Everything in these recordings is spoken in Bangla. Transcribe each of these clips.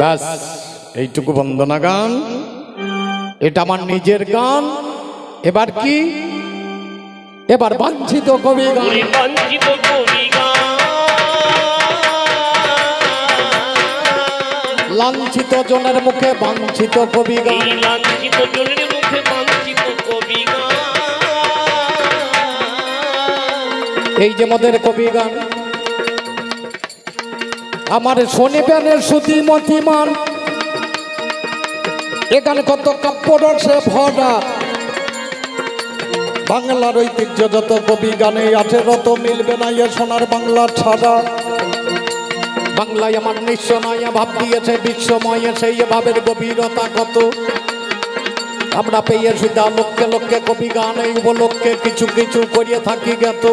ব্যাস এইটুকু বন্দনা গান। এটা আমার নিজের গান। এবার কি? এবার বাঞ্ছিত কবি গান। বাঞ্ছিত কবি লাঞ্ছিত জনের মুখে বাঞ্ছিত কবি গান। লাঞ্ছিত জনের মুখে বাঞ্ছিত কবি গান। এই যে মদের কবি গান। আমার শনিবেনের সুতি মতিমান। এখানে কত কাব্য রসে ভরা। বাংলার ঐতিহ্য যত কবি গানে আছে, রত মিলবে না এ সোনার বাংলা ছাড়া। বাংলায় আমার নিঃস্ব নয় ভাব দিয়েছে বিশ্বময় সেই ভাবের গভীরতা কত। আমরা পেয়ে সুদা লক্ষ্যে লক্ষ্যে কবি গান, এই উপলক্ষে কিছু কিছু করিয়ে থাকি জ্ঞাত।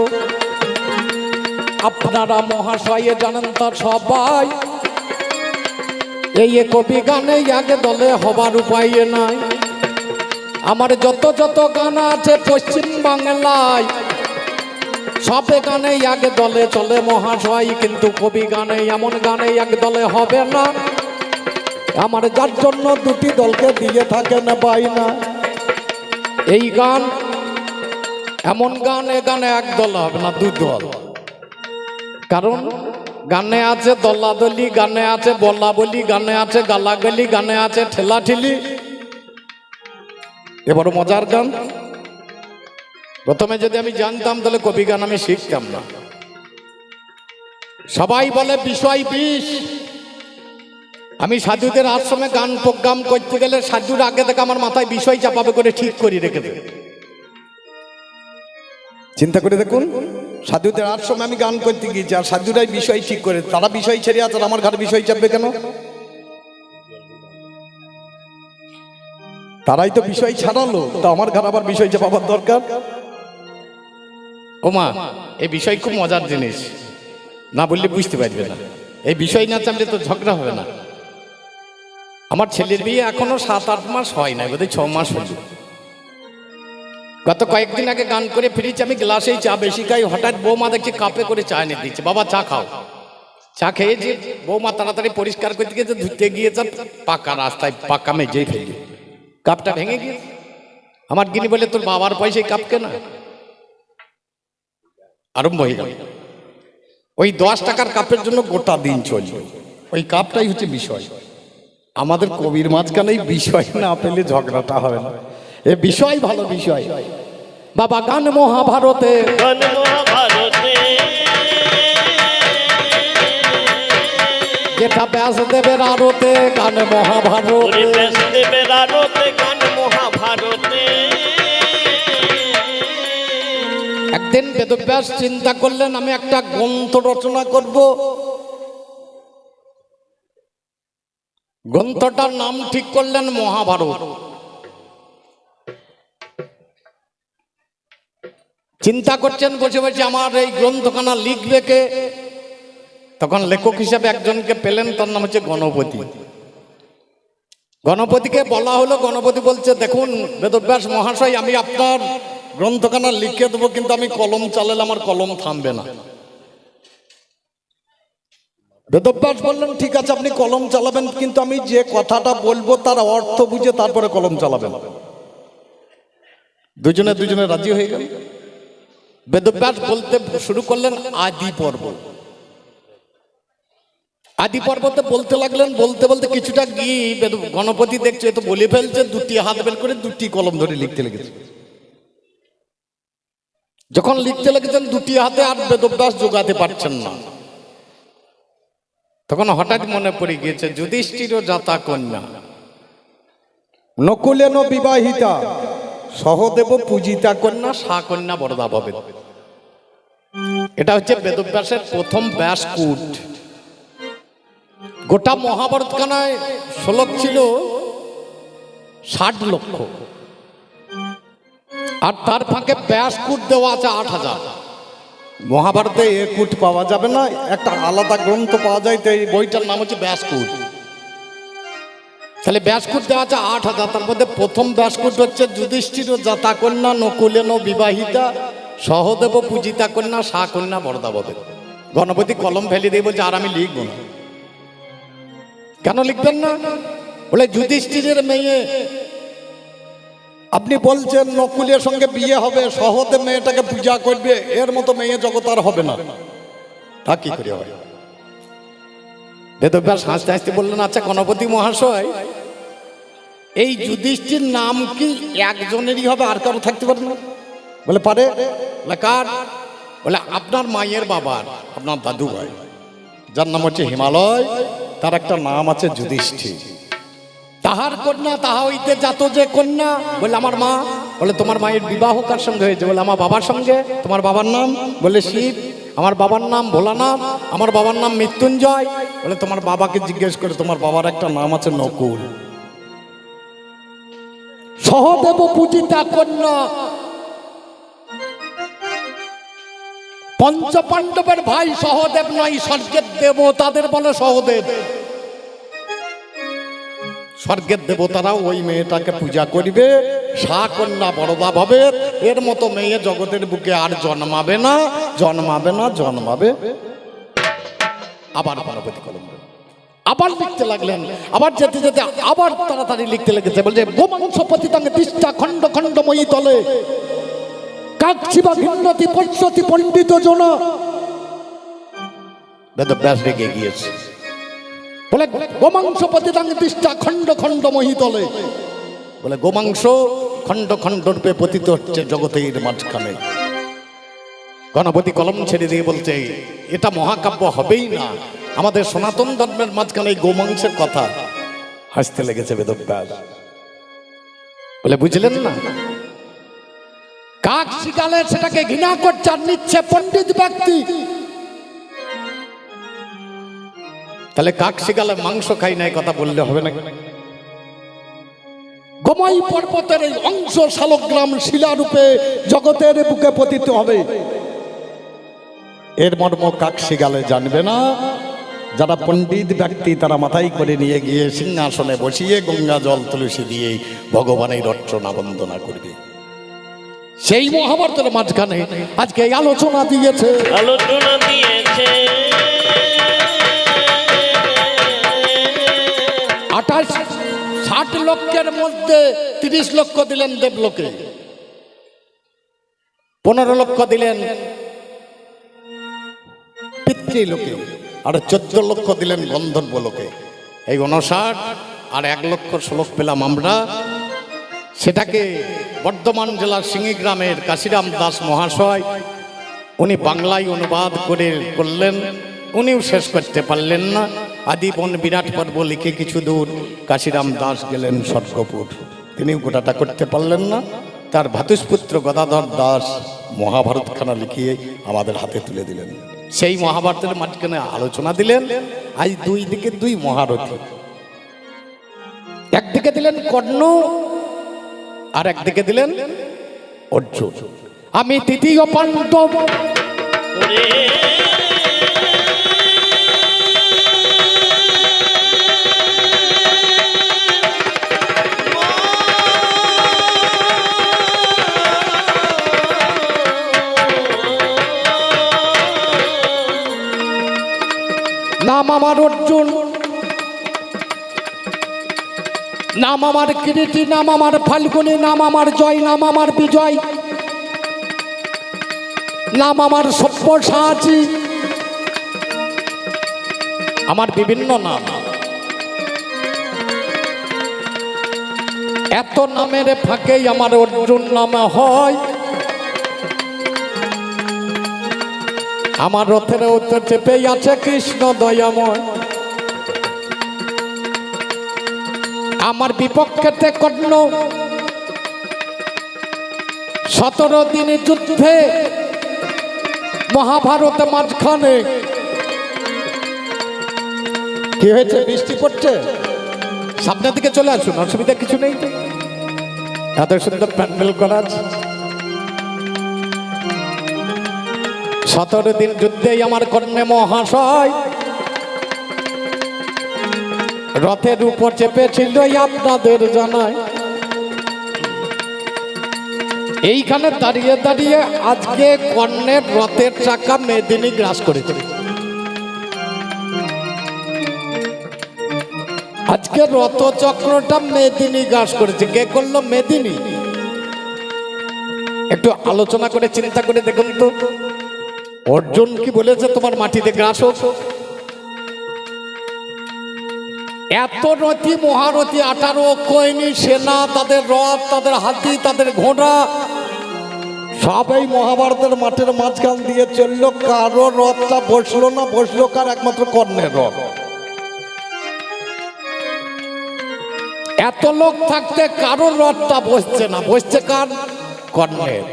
আপনারা মহাশয়ে জানেন তা সবাই, এই কবি গানে আগে দলে হবার উপায় নাই। আমার যত যত গান আছে পশ্চিম বাংলায়, সব গানে আগে দলে চলে মহাশয়, কিন্তু কবি গানে, এমন গানে এক দলে হবে না। আমার যার জন্য দুটি দলকে দিয়ে থাকেন পাই না। এই গান, এমন গান এ গানে এক দল হবে না দু দল। কারণ গানে আছে দলাদলি, গানে আছে বলা বলি গানে আছে গালাগালি, গানে আছে ঠেলাঠেলি। এবার মজার গান। প্রথমে যদি আমি জানতাম, তাহলে কবি গান আমি শিখতাম না। সবাই বলে, বিষয় বিষ। আমি সাধুদের আশ্রমে গান প্রোগ্রাম করতে গেলে সাধুর আগে থেকে আমার মাথায় বিষয় চাপাবে করে ঠিক করে রেখে দেবে। চিন্তা করে দেখুন। সাধুদের আশ্রমে আমি গান করতে গিয়েছি, আর সাধুরাই বিষয় ঠিক করে, তারা বিষয় ছেড়ে আছে, আর আমার ঘাট বিষয় চাপবে কেন? তারাই তো বিষয় ছাড়ালো, তো আমার ঘর আবার বিষয় চাপাবার দরকার? ওমা এই বিষয় খুব মজার জিনিস। না বললে বুঝতে পারবে না। এই বিষয় না চাপলে তো ঝগড়া হবে না। আমার ছেলের বিয়ে এখনও সাত আট মাস হয় না বোধহয় ছ মাস হলো। গত কয়েকদিন আগে গান করে ফিরেছি, আমি গ্লাসেই চা বেশি খাই। হঠাৎ বৌমা দেখছি কাপে করে চা এনে দিচ্ছে। বাবা, চা খাও। চা খেয়েছি বৌমা তাড়াতাড়ি পরিষ্কার করতে গিয়েছে ধুতে গিয়েছে, পাকা রাস্তায় পাকা মেজেই ফেলি কাপটা ভেঙে গিয়েছে। আমার গিনি বলে তোর বাবার পয়সায় কাপ কেনা আরম্ভ হয়ে গেল। ওই দশ টাকার কাপের জন্য গোটা দিন চলবে ওই কাপটাই হচ্ছে বিষয়। আমাদের কবির মাঝখানে বিষয় না পেলে ঝগড়াটা হবে না। এ বিষয় ভালো বিষয়। বাবা গান মহাভারতে। গান মহাভারতে। যেটা ব্যাস দেবের আরতে গান মহাভারত। ব্যাসদেবের আরতে গান মহাভারতে। একদিন বেদব্যাস চিন্তা করলেন আমি একটা গ্রন্থ রচনা করব। গ্রন্থটার নাম ঠিক করলেন মহাভারত। চিন্তা করছেন বসে বসে আমার এই গ্রন্থখানা লিখবে কে? তখন লেখক হিসাবে একজনকে পেলেন, তার নাম হচ্ছে গণপতি। গণপতিকে বলা হলো, গণপতি বলছে, দেখুন, বেদব্যাস মহাশয়, আমি আপনার গ্রন্থখানা লিখে দেবো, কিন্তু আমি কলম চালালে আমার কলম থামবে না। বেদব্যাস বললেন, ঠিক আছে, আপনি কলম চালাবেন, কিন্তু আমি যে কথাটা বলব, তার অর্থ বুঝে তারপরে কলম চালাবেন। দুজনে দুজনে রাজি হয়ে গেল। বেদব্যাস বলতে শুরু করলেন আদি পর্ব। আদি পর্বতে বলতে লাগলেন, বলতে বলতে কিছুটা গিয়ে গণপতি দেখছে তো বলে ফেলছে, দুটি হাত বের করে দুটি কলম ধরে লিখতে লেগেছে। যখন লিখতে লেগেছেন, দুটি হাতে আর বেদব্যাস যোগাতে পারছেন না। তখন হঠাৎ মনে পড়ে গিয়েছে, যুধিষ্ঠির জাতা কন্যা। নকুলেন বিবাহিতা। সহদেব পূজিতা কন্যা, সা কন্যা বরদা ভবে এটা হচ্ছে বেদব্যাসের প্রথম ব্যাসকূট গোটা মহাভারত খানায় শ্লোক ছিল ষাট লক্ষ। আর তার ফাঁকে ব্যাসকূট দেওয়া আছে আট হাজার। মহাভারতে এ কূট পাওয়া যাবে না, একটা আলাদা গ্রন্থ পাওয়া যায়, তো এই বইটার নাম হচ্ছে ব্যাসকূট তাহলে ব্যাসকূট দেওয়া আছে আট হাজার। তার মধ্যে প্রথম ব্যাসকূট হচ্ছে যুধিষ্ঠির জাতা কন্যা নকুলেন, বিবাহিতা, সহদেব, পূজিতা কন্যা সা কন্যা বরদাবদে গণপতি কলম ফেলে দিয়ে বলছে, আর আমি লিখব না। কেন লিখবেন না? বলে, যুধিষ্ঠিরের মেয়ে, আপনি বলছেন নকুলের সঙ্গে বিয়ে হবে সহদে মেয়েটাকে পূজা করবে, এর মতো মেয়ে জগৎ আর হবে না। তা কি করে হয়? বেদব্যাস হাসতে হাসতে বললেন আচ্ছা গণপতি মহাশয়, এই যুধিষ্ঠির নাম কি একজনেরই হবে? আর কারও থাকতে পারে না? বলে, পারে। কার? বলে, আপনার মায়ের বাবার, আপনার দাদু ভাই, যার নাম হচ্ছে হিমালয়, তার একটা নাম আছে যুধিষ্ঠির। তাহার কন্যা, তাহা হইতে যাত যে কন্যা? বলে, আমার মা। বলে, তোমার মায়ের বিবাহ কার সঙ্গে হয়েছে? বলে, আমার বাবার সঙ্গে। তোমার বাবার নাম? বলে, শিব। আমার বাবার নাম ভোলানাথ, আমার বাবার নাম মৃত্যুঞ্জয়। বলে তোমার বাবাকে জিজ্ঞেস করে তোমার বাবার একটা নাম আছে নকুল। সহদেব পূজিতা কন্যা। পঞ্চ পাণ্ডবের ভাই সহদেব নয়, স্বর্গের দেব তাদের বলে সহদেব। স্বর্গের দেবতারাও ওই মেয়েটাকে পূজা করবে। কন্যা বড়দা হবে এর মতো মেয়ে জগতের বুকে আর জন্মাবে না জন্মাবে না, জন্মাবে। আবার গণপতি কলম আবার লিখতে লাগলেন, আবার যেতে যেতে আবার তাড়াতাড়ি লিখতে লেগেছে, বলছে, গোমাংস পতিতাঙ্গে তিষ্ঠা খণ্ড খণ্ডময়ী তলে। কাকছিবা ভিন্নতি পশ্যতি পণ্ডিত জন। বেদ ব্যাস রেগে গিয়েছে। বলে, গোমাংস পতিতাঙ্গে তিষ্ঠা খণ্ড খণ্ড মহিতলে বলে, গোমাংস খণ্ড খণ্ড রূপে পতিত হচ্ছে জগতের মাঝখানে। গণপতি কলম ছেড়ে দিয়ে বলছে, এটা মহাকাব্য হবেই না। আমাদের সনাতন ধর্মের মাঝখানে গোমাংসের কথা। হাসতে লেগেছে বেদব্যাস। বলে, বুঝলেন না? কাক শিকালে সেটাকে ঘৃণা করছে আর নিচ্ছে পণ্ডিত ব্যক্তি। তাহলে কাক শিকালে মাংস খাই নাই কথা বললে হবে না। গোমাই পর্বতের এই অংশ শালগ্রাম শিলারূপে জগতের বুকে পতিত হবে। এর মর্ম কাক শিগালে জানবে না। যারা পণ্ডিত ব্যক্তি তারা মাথায় করে নিয়ে গিয়ে সিংহাসনে বসিয়ে গঙ্গা জল তুলসী দিয়ে ভগবানের রচনা বন্দনা করবে। সেই মহাভারতের মাঝখানে আজকে আলোচনা দিয়েছে। আলোচনা দিয়েছে। আঠাশ ষাট লক্ষের মধ্যে তিরিশ লক্ষ দিলেন দেবলোকে। পনেরো লক্ষ দিলেন পিতৃলোকে আর চোদ্দ লক্ষ দিলেন গন্ধর্ব লোকে। এই উনষাট আর এক লক্ষ শ্লোক পেলাম আমরা। সেটাকে বর্ধমান জেলার সিঙ্গি গ্রামের কাশিরাম দাস মহাশয়, উনি বাংলায় অনুবাদ করে করলেন। উনিও শেষ করতে পারলেন না। আদিবন বিরাট পর্ব লিখে কিছু দূর কাশিরাম দাস গেলেন স্বর্গপুর। তিনি গোটাটা করতে পারলেন না। তার ভাতুষপুত্র গদাধর দাস মহাভারতখানা লিখিয়ে আমাদের হাতে তুলে দিলেন। সেই মহাভারতের মাঝখানে আলোচনা দিলেন। আজ দুই দিকে দুই মহারথী। একদিকে দিলেন কর্ণ আর একদিকে দিলেন অর্জুন। আমি তৃতীয় পাণ্ডব। নাম আমার অর্জুন। নাম আমার কিরিটি নাম আমার ফাল্গুনি, নাম আমার জয়, নাম আমার বিজয়। নাম আমার সাহায্যী আমার বিভিন্ন নাম। এত নামের ফাঁকেই আমার অর্জুন নামে হয়। আমার রথের উত্তর চেপেই আছে কৃষ্ণ দয়াময়। আমার বিপক্ষেতে কর্ণ সতেরো দিন যুদ্ধে মহাভারত মাঝখানে। কি হয়েছে? বৃষ্টি পড়ছে? সামনের দিকে চলে আসুন অসুবিধা কিছু নেই এত সুন্দর প্যান্ডেল করা আছে। সতেরো দিন যুদ্ধেই আমার কর্ণে মহাশয়। রথের উপর চেপেছিল আপনাদের জানায়। এইখানে দাঁড়িয়ে দাঁড়িয়ে আজকে কর্ণের রথের চাকা মেদিনী গ্রাস করেছে। আজকে রথচক্রটা মেদিনী গ্রাস করেছে। কে করল? মেদিনী। একটু আলোচনা করে, চিন্তা করে দেখুন তো। অর্জুন কি বলেছে? তোমার মাটিতে গ্রাস এত রথী মহারথী আঠারো কয়নি, সেনা, তাদের রথ, তাদের হাতি, তাদের ঘোড়া সবাই মহাভারতের মাঠের মাঝখান দিয়ে চলল। কারও রথটা বসল না, বসল কার? একমাত্র কর্ণের রথ। এত লোক থাকতে কারও রথটা বসছে না। বসছে কার? কর্ণের।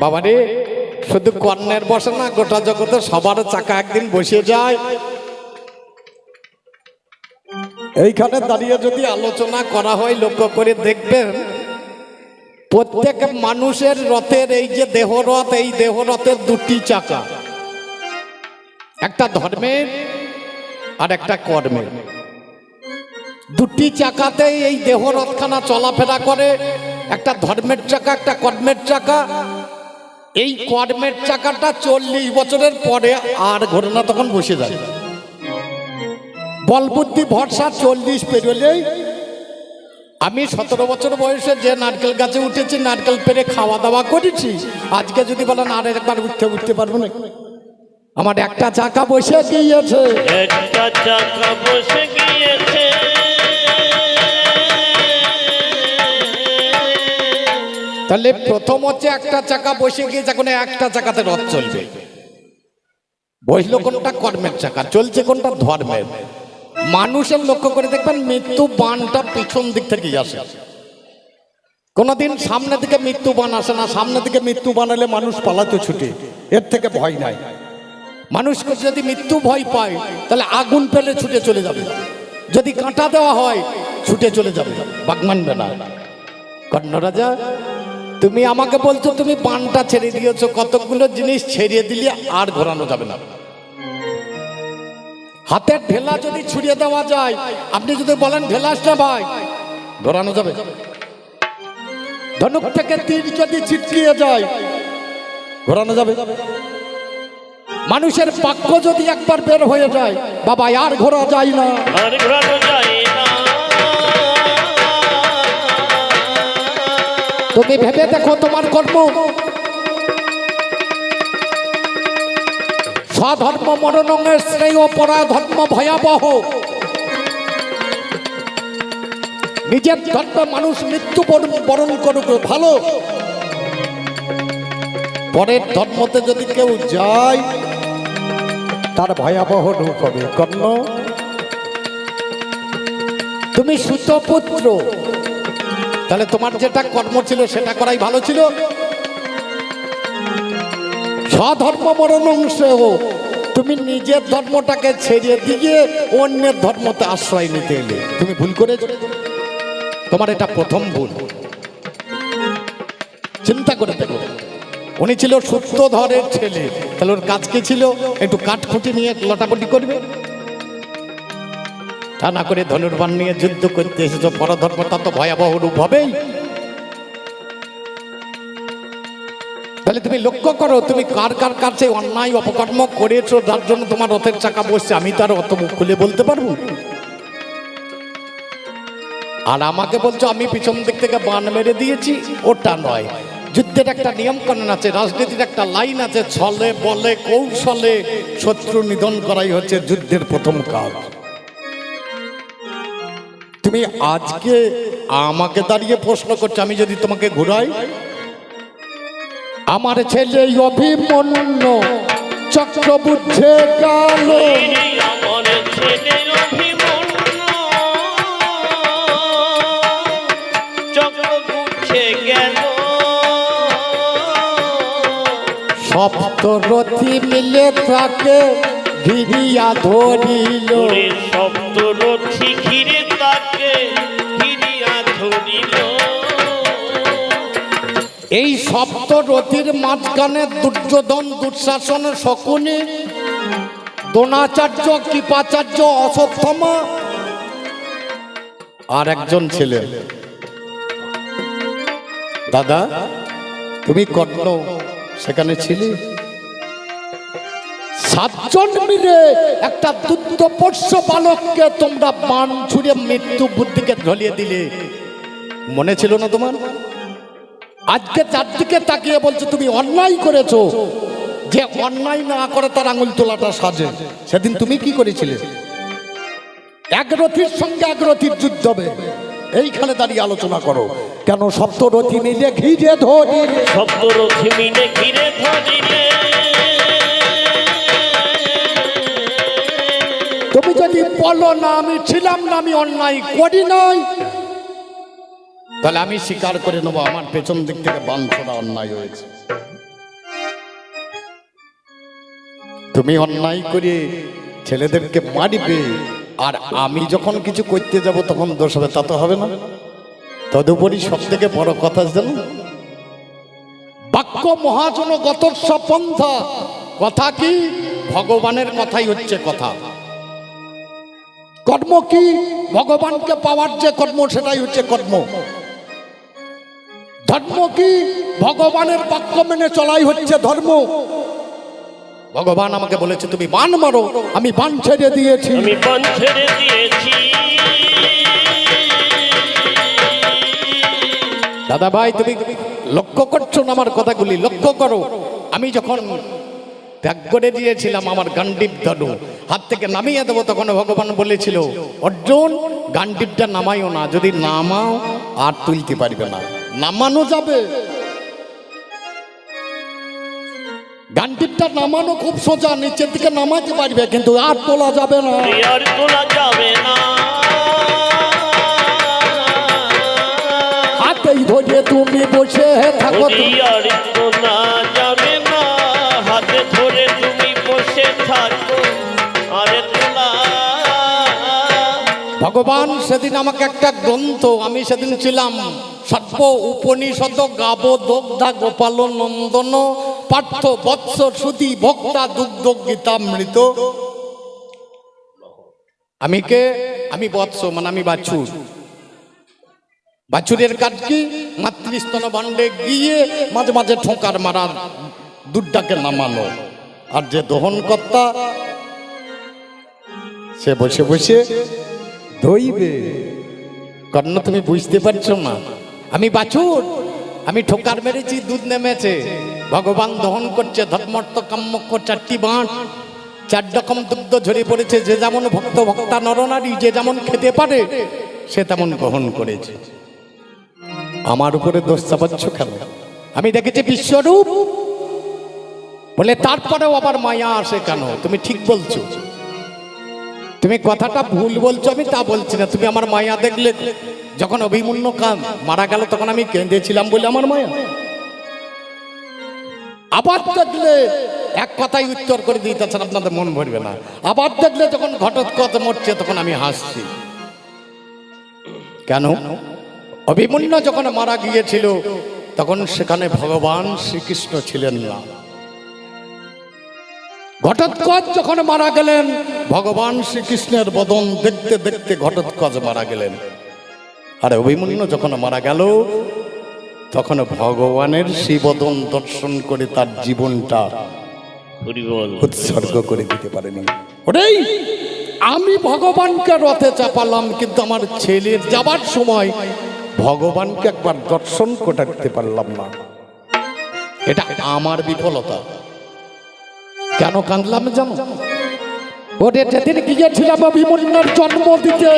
বাবারে শুধু কর্ণের বসে না, গোটা জগতে সবার চাকা একদিন বসে যায়। এইখানে দাঁড়িয়ে যদি আলোচনা করা হয়, লক্ষ্য করে দেখবেন, প্রত্যেক মানুষের রথের এই যে দেহরথ এই দেহরথের দুটি চাকা। একটা ধর্মের আর একটা কর্মের। দুটি চাকাতেই এই দেহরথখানা চলাফেরা করে। একটা ধর্মের চাকা, একটা কর্মের চাকা। এই কর্মের চাকাটা চল্লিশ বছরের পরে আর ঘটনা তখন বসে যায়। বলবুদ্ধি ভরসা চল্লিশ পেরোলেই আমি সতেরো বছর বয়সে যে নারকেল গাছে উঠেছি, নারকেল পেরে খাওয়া দাওয়া করেছি। আজকে যদি বলেন আর একবার উঠতে উঠতে পারব না। আমার একটা চাকা বসে গিয়েছে। একটা চাকা বসে গিয়েছে। তাহলে প্রথম হচ্ছে একটা চাকা বসে গিয়েছে এখন একটা চাকাতে রথ চলবে। বসল কোনটা? কর্মের চাকা। চলছে কোনটা? ধর্মের। মানুষের লক্ষ্য করে দেখবেন মৃত্যু বানটা পিছন দিক থেকেই আসে। কোনোদিন সামনে দিকে মৃত্যু বান আসে না, সামনে দিকে মৃত্যু বানালে মানুষ পালাতে ছুটে। এর থেকে ভয় নাই। মানুষকে যদি মৃত্যু ভয় পায়, তাহলে আগুন পেলে ছুটে চলে যাবে। যদি কাঁটা দেওয়া হয়, ছুটে চলে যাবে। বাগ মানবে না। কর্ণরাজা তুমি আমাকে বলছো, তুমি বানটা ছেড়ে দিয়েছ, কতগুলো জিনিস ছেড়ে দিলে আর ঘোরানো যাবে না। হাতের ঢেলা যদি ছুড়িয়ে দেওয়া যায়, আপনি যদি বলেন ঢেলাসটা ভাই, ঘোরানো যাবে। ধনুক থেকে তীর যদি ছিটকিয়ে যায়, ঘোরানো যাবে। মানুষের বাক্য যদি একবার বের হয়ে যায়, বাবা আর ঘোরা যায় না। তুমি ভেবে দেখো তোমার কর্ম। স্বধর্ম মরণের শ্রেয় পরাধর্ম ভয়াবহ। নিজের ধর্মে মানুষ মৃত্যু বরণ- করুক, ভালো। পরের ধর্মতে যদি কেউ যায়, তার ভয়াবহ রূপ হবে। কর্ণ, তুমি সুতপুত্র। তাহলে তোমার যেটা কর্ম ছিল, সেটা করাই ভালো ছিল? স্বধর্ম মরণংশেও তুমি নিজের ধর্মটাকে ছেড়ে দিয়ে অন্যের ধর্মতে আশ্রয় নিতে এলে। তুমি ভুল করেছ। তোমার এটা প্রথম ভুল। চিন্তা করে দেখো। উনি ছিল সূত্রধরের ছেলে। তাহলে ওর কাজ কি ছিল? একটু কাঠখুঁটি নিয়ে লটাপটি করবে। তা না করে ধনুর্বান নিয়ে যুদ্ধ করতে এসেছ, পরধর্ম তা তো ভয়াবহ রূপ হবেই। তাহলে তুমি লক্ষ্য করো, তুমি কার কার কাছে অন্যায় অপকর্ম করেছ, যার জন্য তোমার রথের চাকা বসছে, আমি তো আর অত মুখ খুলে বলতে পারব? আর আমাকে বলছো, আমি পিছন দিক থেকে বান মেরে দিয়েছি, ওটা নয়। যুদ্ধের একটা নিয়ম কানুন আছে, রাজনীতির একটা লাইন আছে, ছলে বলে কৌশলে শত্রু নিধন করাই হচ্ছে যুদ্ধের প্রথম কাজ। তুমি আজকে আমাকে দাঁড়িয়ে প্রশ্ন করছ, আমি যদি তোমাকে ঘুরাই? আমার ছেলে অভিমন্য চক্র বুঝে গেল এই আমার ছেলে অভিমন্যু চক্র গুছে গেল সপ্তরথী মিলে তাকে ধরিল। সপ্তরথী সপ্তরথীর মাঝখানে দুর্যোধন, দুঃশাসন শকুনি, দ্রোণাচার্য, কৃপাচার্য, অশ্বত্থমা আর একজন ছিলেন। দাদা, তুমি কর্ণ সেখানে ছিলে? সাতজন মিলে একটা পোষ্য বালককে তোমরা বান ছুড়ে মৃত্যু বুদ্ধিকে ঢলিয়ে দিলে। মনে ছিল না তোমার? আজকে চারদিকে তাকিয়ে বলছো তুমি অন্যায় করেছ। যে অন্যায় না করে তার আঙুল তোলাটা সাজে। সেদিন তুমি কি করেছিলে? একরথির সঙ্গে একরথির যুদ্ধ হবে। এইখানে দাঁড়িয়ে আলোচনা করো। কেন সপ্তরথী মিলে ঘিরে ধরি শব্দরথী মিলে ঘিরে ধরিলে তুমি যদি বলো না আমি ছিলাম না আমি অন্যায় করি নাই তাহলে আমি স্বীকার করে নেব, আমার পেছন দিক থেকে বান ছোড়া অন্যায় হয়েছে। তুমি অন্যায় করে ছেলেদেরকে মারিবে, আর আমি যখন কিছু করতে যাব তখন দোষ হবে, তা তো হবে না। তদুপরি সব থেকে বড় কথা জানো? বাক্য মহাজন গতর্ষ পন্থা, কথা কি? ভগবানের কথাই হচ্ছে কথা। কর্ম কি? ভগবানকে পাওয়ার যে কর্ম, সেটাই হচ্ছে কর্ম। ধর্ম কি? ভগবানের বাক্য মেনে চলাই হচ্ছে ধর্ম। ভগবান আমাকে বলেছে তুমি বান মারো আমি বান ছেড়ে দিয়েছি। আমি বান ছেড়ে দিয়েছি। দাদা ভাই তুমি লক্ষ্য করছ না আমার কথাগুলি? লক্ষ্য করো। আমি যখন ত্যাগ করে দিয়েছিলাম আমার গান্ডিপ ধনু হাত থেকে নামিয়ে দেবো তখন ভগবান বলেছিল অর্জুন গান্ডিপটা নামাইও না যদি নামাও আর তুলতে পারবে না। নামানো যাবে। গানটিটা নামানো খুব সোজা নিচের দিকে নামাতে পারবে কিন্তু আর তোলা যাবে না। আর তোলা যাবে না। হাতেই ধরে তুমি বসে থাকো। আর তোলা ভগবান সেদিন আমাকে একটা গ্রন্থ, আমি সেদিন ছিলাম সর্ব উপনিষদ, গাব দগ্ধা গোপাল নন্দন, পার্থ বৎস সুতি ভক্তা দুগ্ধ গীতামৃত। আমি কে? আমি বৎস মানে আমি বাছুর। বাছুরের কাজ কি? মাতৃস্তন বান্ডে গিয়ে মাঝে মাঝে ঠোকার মারার দুধটাকে নামানো আর যে দহনকর্তা, সে বসে বসে ধইবে। কর্ণ, তুমি বুঝতে পারছ না? আমি বাছুর। আমি ঠোকার মেরেছি, দুধ নেমেছে। ভগবান দহন করছে, ধর্মর্থ কাম্যক্ষ চারটি বাঁট চার রকম দুগ্ধ ঝরে পড়েছে, যে যেমন ভক্ত, ভক্তা, নরনারী, যে যেমন খেতে পারে, সে তেমন গ্রহণ করেছে। আমার উপরে দোষ চাপাচ্ছ কেন? আমি দেখেছি বিশ্বরূপ। বলে, তারপরেও আবার মায়া আসে কেন? তুমি ঠিক বলছো। তুমি কথাটা ভুল বলছো, আমি তা বলছি না। তুমি আমার মায়া দেখলে, যখন অভিমন্য কান মারা গেল, তখন আমি কেঁদেছিলাম বলে আমার মায়া। আবার দেখলে এক কথাই উত্তর করে দিতেছেন আপনাদের মন ভরবে না। আবার দেখলে যখন ঘটোৎকচ মরছে, তখন আমি হাসছি। কেন? অভিমন্য যখন মারা গিয়েছিল, তখন সেখানে ভগবান শ্রীকৃষ্ণ ছিলেন না। ঘটোৎকচ যখন মারা গেলেন ভগবান শ্রীকৃষ্ণের বদন দেখতে দেখতে ঘটোৎকচ মারা গেলেন। আর অভিমন্যু যখন মারা গেল তখন ভগবানের শিবদন দর্শন করে তার জীবনটা উৎসর্গ করে দিতে পারেনি। ওটাই আমি ভগবানকে রথে চাপালাম কিন্তু আমার ছেলের যাবার সময় ভগবানকে একবার দর্শন করতে পারলাম না। এটা আমার বিফলতা। কেন কাঁদলাম জানো? ওরে যেদিন গিয়েছিলাম অভিমন্যার জন্ম দিতে